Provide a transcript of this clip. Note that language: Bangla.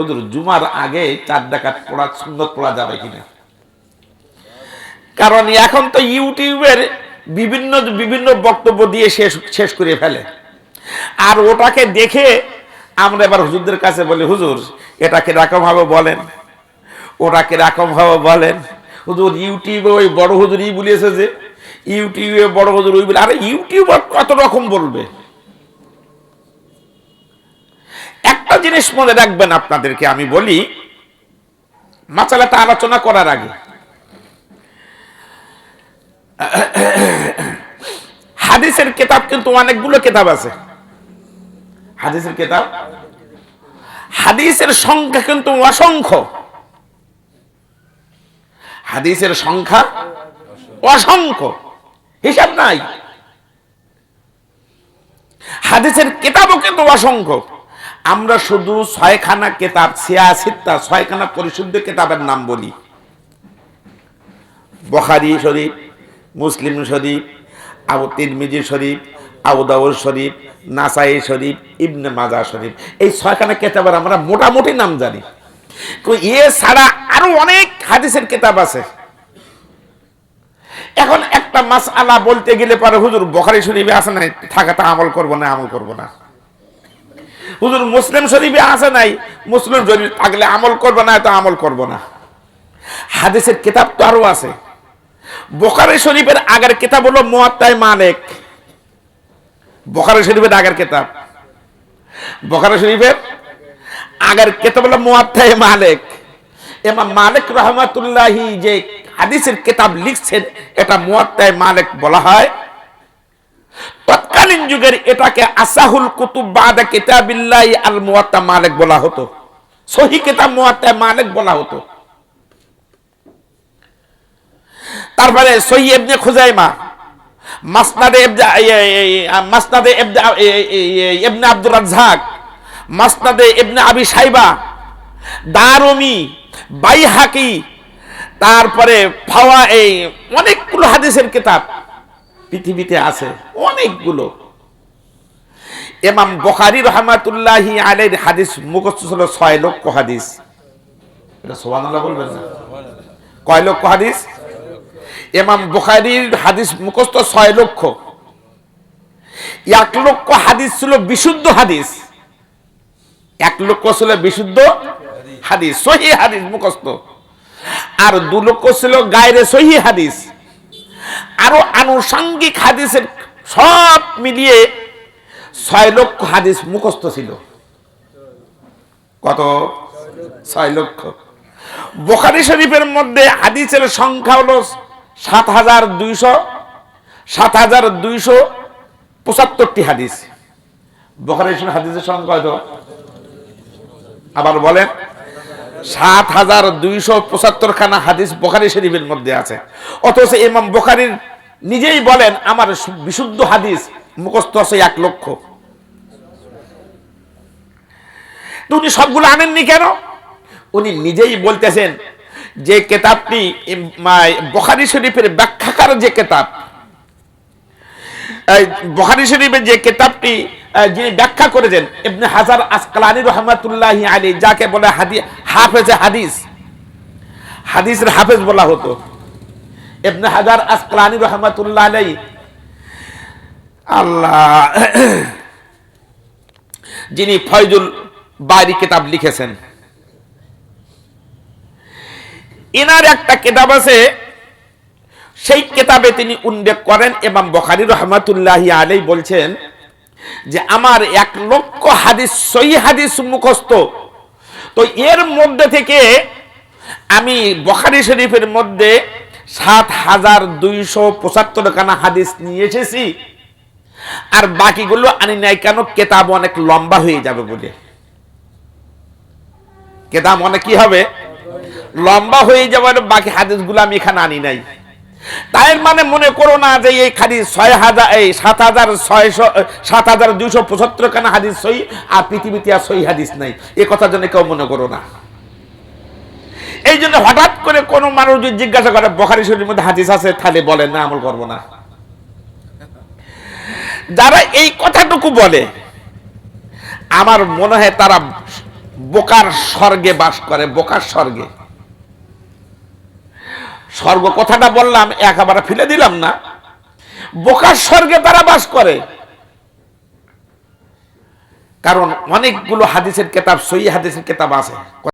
হুজুর, জুমার আগে চার ডাকাত পড়া সুন্দর পড়া যাবে কিনা? কারণ এখন তো ইউটিউবের বিভিন্ন বিভিন্ন বক্তব্য দিয়ে শেষ শেষ করে ফেলে। আর ওটাকে দেখে আমরা এবার হুজুরদের কাছে বলি, হুজুর, এটা কীরকম বলেন? ওটা কীরকম বলেন? হুজুর, ইউটিউবে ওই বড় হুজুরই বলিয়েছে যে, ইউটিউবে বড় হুজুর ওই বলে, আরে, ইউটিউবার কত রকম বলবে একটা জিনিস মনে রাখবেন আপনাদেরকে, আমি বলি মাচালাটা আলোচনা করার আগে। হাদিসের কেতাব কিন্তু অনেকগুলো কেতাব আছে। হাদিসের কেতাব? হাদিসের সংখ্যা কিন্তু অসংখ্য। হাদিসের সংখ্যা অসংখ্য। হিসাব নাই। হাদিসের কেতাবও কিন্তু অসংখ্য। আমরা শুধু ছয়খানা কেতাব, ছিয়াশিটা ছয়খানা পরিশুদ্ধ কেতাবের নাম বলি। বখারি শরীফ, মুসলিম শরীফ, আবু তিরমিজি শরীফ, আবু দাউদ শরীফ, নাসাই শরীফ, ইবনে মাজা শরীফ। এই ছয়খানা কেতাবের আমরা মোটামুটি নাম জানি। এ ছাড়া আরও অনেক হাদিসের কেতাব আছে। এখন একটা মাস আলা বলতে গেলে পরে হুজুর বখারি শরীফে আছে না থাকাটা আমল করব না আমল করব না। হুজুর মুসলিম শরীফে আছে নাই? মুসলিম শরীফ থাকলে আমল করব না তো আমল করব না। হাদিসের কিতাব তো আরও আছে। বোখারি শরীফের আগের কিতাব হলো মোয়াত্তায় মালিক। বোখারি শরীফের আগের কিতাব। বোখারি শরীফের আগের কিতাব হলো মোয়াত্তায় মালিক। এমা মালিক রহমাতুল্লাহি যে হাদিসের কিতাব লিখছেন, এটা মোয়াত্তায় মালিক বলা হয়। তৎকালীন যুগের এটাকে আসাহুল কুতুব বাদা কিতাবিল্লাহি আল মুয়াত্তা মালিক বলা হতো। সহি কিতাব মুয়াত্তা মালিক বলা হতো। তারপরে সহি ইবনে খুজাইমা, মাসনাদে ইবনে মাসনাদে ইবনে ইবনে আব্দুর রাজ্জাক, মাসনাদে ইবনে আবি সাইবা দারুমি, বাইহাকি, তারপরে ফাওয়া এই অনেকগুলো হাদিসের কিতাব পৃথিবীতে আছে, অনেকগুলো। এমাম বখারি রহমাতুল্লাহি আলাইহির হাদিস মুখস্থ ছিল ছয় লক্ষ হাদিস। কয় লক্ষ হাদিস? এমাম বুখারির হাদিস মুখস্থ ছয় লক্ষ। এক লক্ষ হাদিস ছিল বিশুদ্ধ হাদিস। এক লক্ষ ছিল বিশুদ্ধ হাদিস, সহি হাদিস মুখস্থ। আর দু লক্ষ ছিল গায়রে সহি হাদিস। আরও আনুষঙ্গিক হাদিসের সব মিলিয়ে ছয় লক্ষ হাদিস মুখস্থ ছিল। কত? ছয় লক্ষ। বোখারি শরীফের মধ্যে হাদিসের সংখ্যা হলো সাত হাজার দুইশো, সাত হাজার দুইশো পঁচাত্তরটি হাদিস। বোখারি শরীফ হাদিসের সংখ্যা হয়তো আবার বলেন, সাত হাজার দুইশো পঁচাত্তর খানা হাদিস বোখারি শরীফের মধ্যে আছে। অথচ ইমাম বোখারির নিজেই বলেন, আমার বিশুদ্ধ হাদিস মুখস্থ আছে এক লক্ষ। তো উনি সবগুলো আনেননি কেন? উনি নিজেই বলতেছেন, যে কেতাবটি বখারি শরীফের ব্যাখ্যাকার যে কেতাব বখারি শরীফের যে কেতাবটি যিনি ব্যাখ্যা করেছেন, ইবনে হাজার আসকালানি রহমাতুল্লাহ আলী যাকে বলে হাদি, হাফেজে হাদিস, হাদিসের হাফেজ বলা হতো। ইবনে হাজার আসকালানি রহমাতুল্লাহ আলাই আল্লাহ, যিনি ফয়জুল বাড়ি কিতাব লিখেছেন। এনার একটা কিতাব আছে, সেই কেতাবে তিনি উল্লেখ করেন এবং বখারি রহমাতুল্লাহ আলাই বলছেন যে আমার এক লক্ষ হাদিস সই হাদিস মুখস্থ। তো এর মধ্যে থেকে আমি বখারি শরীফের মধ্যে সাত হাজার দুইশো পঁচাত্তর খানা হাদিস নিয়ে এসেছি, আর বাকিগুলো আনি নাই কেন? কেতাব অনেক লম্বা হয়ে যাবে বলে। কেতাব অনেক কি হবে? লম্বা হয়ে যাওয়ার বাকি হাদিসগুলো আমি এখানে আনি নাই। তাই মানে মনে করো না যে এই খালি ছয় হাজার, এই সাত হাজার ছয়শো সাত হাজার দুইশো পঁচাত্তর খানা হাদিস সই আর পৃথিবীতে আর সই হাদিস নাই। এ কথার জন্য কেউ মনে করো না। এই জন্য হঠাৎ করে কোনো মানুষ যদি জিজ্ঞাসা করে, বখারি শরীর মধ্যে হাদিস আছে, তাহলে বলেন, না, আমল করব না। যারা এই কথাটুকু বলে, আমার মনে হয় তারা বোকার স্বর্গে বাস করে, বোকার স্বর্গে। স্বর্গ কথাটা বললাম, একেবারে ফেলে দিলাম না। বোকার স্বর্গে তারা বাস করে। কারণ অনেকগুলো হাদিসের কেতাব সই হাদিসের কেতাব আছে।